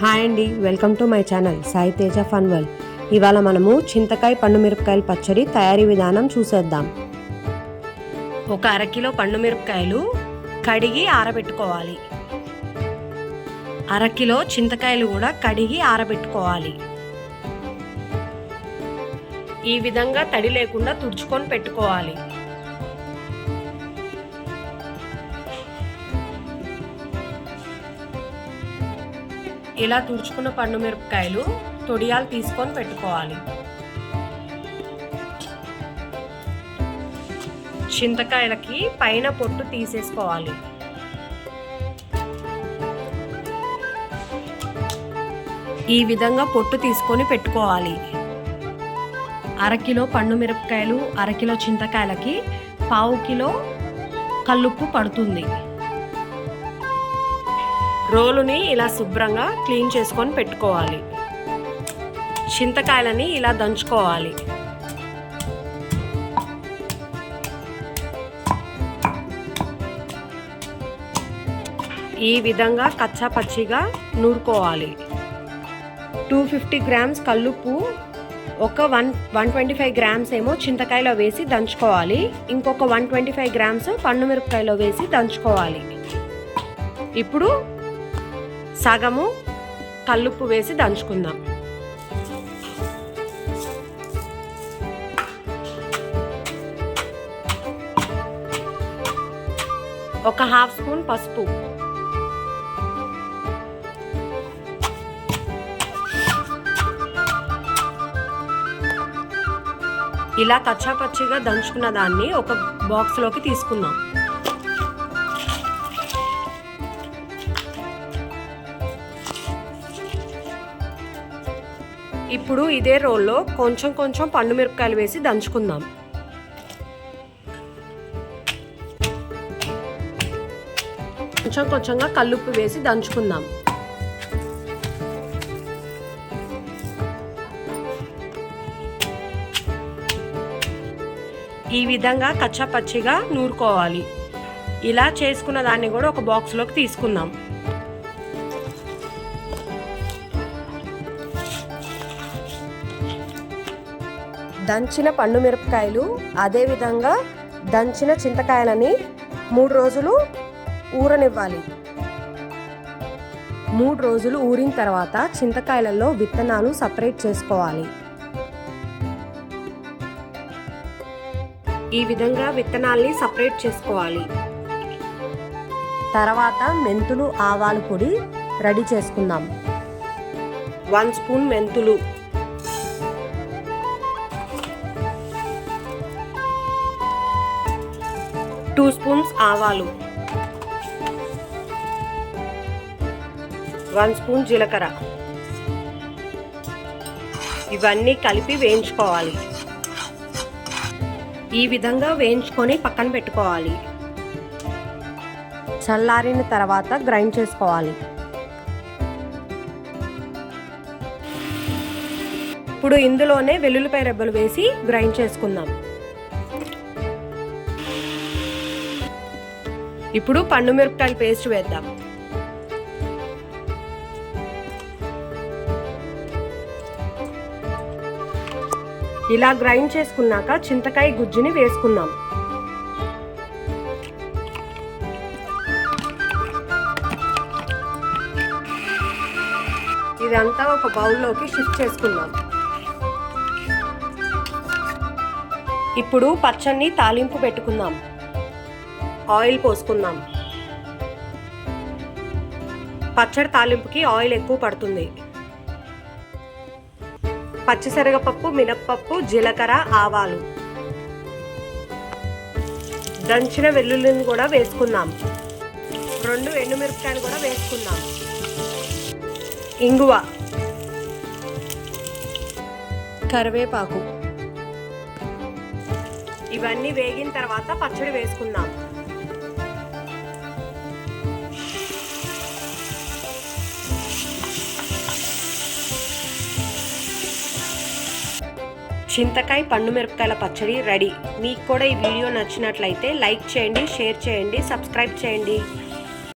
Hi అండి welcome to my channel Sai Teja fun world. ఇవాళ మనము చింతకాయ పండు మిరపకాయల పచ్చడి తయారీ విధానం చూసేద్దాం. ఒక అరకిలో పండు మిరపకాయలు కడిగి ఆరబెట్టుకోవాలి. అరకిలో చింతకాయలు కూడా కడిగి ఆరబెట్టుకోవాలి. ఈ విధంగా తడి లేకుండా తుడుచుకొని పెట్టుకోవాలి. ఇలా తుడుచుకున్న పండు మిరపకాయలు తొడియాలు తీసుకొని పెట్టుకోవాలి. చింతకాయలకి పైన పొట్టు తీసేసుకోవాలి. ఈ విధంగా పొట్టు తీసుకొని పెట్టుకోవాలి. అరకిలో పండు మిరపకాయలు అరకిలో చింతకాయలకి పావు కిలో కల్లుప్పు పడుతుంది. రోలుని ఇలా శుభ్రంగా క్లీన్ చేసుకొని పెట్టుకోవాలి. చింతకాయలని ఇలా దంచుకోవాలి. ఈ విధంగా కచ్చా పచ్చిగా నూరుకోవాలి. టూ ఫిఫ్టీ గ్రామ్స్ కల్లుప్పు ఒక one one twenty five grams ఏమో చింతకాయలో వేసి దంచుకోవాలి. ఇంకొక వన్ ట్వంటీ ఫైవ్ గ్రామ్స్ పండు మిరపకాయలో వేసి దంచుకోవాలి. ఇప్పుడు సగము కల్లుప్పు వేసి దంచుకుందాం. ఒక హాఫ్ స్పూన్ పసుపు. ఇలా కచ్చాపచ్చిగా దంచుకున్న దాన్ని ఒక బాక్స్లోకి తీసుకుందాం. ఇప్పుడు ఇదే రోల్లో కొంచెం కొంచెం పండు మిరపకాయలు వేసి దంచుకుందాం. కొంచెం కొంచెంగా కల్లుప్పు వేసి దంచుకుందాం. ఈ విధంగా కచ్చాపచ్చిగా నూరుకోవాలి. ఇలా చేసుకున్న దాన్ని కూడా ఒక బాక్స్లోకి తీసుకుందాం. దంచిన పండు మిరపకాయలు అదేవిధంగా దంచిన చింతకాయలని మూడు రోజులు ఊరనివ్వాలి. మూడు రోజులు ఊరిన తర్వాత చింతకాయలలో విత్తనాలు సపరేట్ చేసుకోవాలి. ఈ విధంగా విత్తనాల్ని సపరేట్ చేసుకోవాలి. తర్వాత మెంతులు ఆవాలు పొడి రెడీ చేసుకుందాం. వన్ స్పూన్ మెంతులు. టూ స్పూన్స్ ఆవాలు. వన్ స్పూన్ జీలకర్ర. ఇవన్నీ కలిపి వేయించుకోవాలి. ఈ విధంగా వేయించుకొని పక్కన పెట్టుకోవాలి. చల్లారిన తర్వాత గ్రైండ్ చేసుకోవాలి. ఇప్పుడు ఇందులోనే వెల్లుల్లిపాయ రెబ్బలు వేసి గ్రైండ్ చేసుకుందాం. ఇప్పుడు పండు మిరపకాయల పేస్ట్ వేద్దాం. ఇలా గ్రైండ్ చేసుకున్నాక చింతకాయ గుజ్జుని వేసుకుందాం. ఇదంతా ఒక బౌల్లోకి షిఫ్ట్ చేసుకుందాం. ఇప్పుడు పచ్చడిని తాలింపు పెట్టుకుందాం. ఆయిల్ పోసుకుందాం. పచ్చడి తాలింపుకి ఆయిల్ ఎక్కువ పడుతుంది. పచ్చిశనగపప్పు మినప్పప్పు జీలకర్ర ఆవాలు. దంచిన వెల్లుల్లిని కూడా వేసుకుందాం. రెండు ఎండుమిరపకాయలు కూడా వేసుకుందాం. ఇంగువ. కరివేపాకు. ఇవన్నీ వేగిన తర్వాత పచ్చడి వేసుకుందాం. చింతకాయ పండు మిరపకాయల పచ్చడి రెడీ. మీకు కూడా ఈ వీడియో నచ్చినట్లయితే లైక్ చేయండి షేర్ చేయండి సబ్స్క్రైబ్ చేయండి.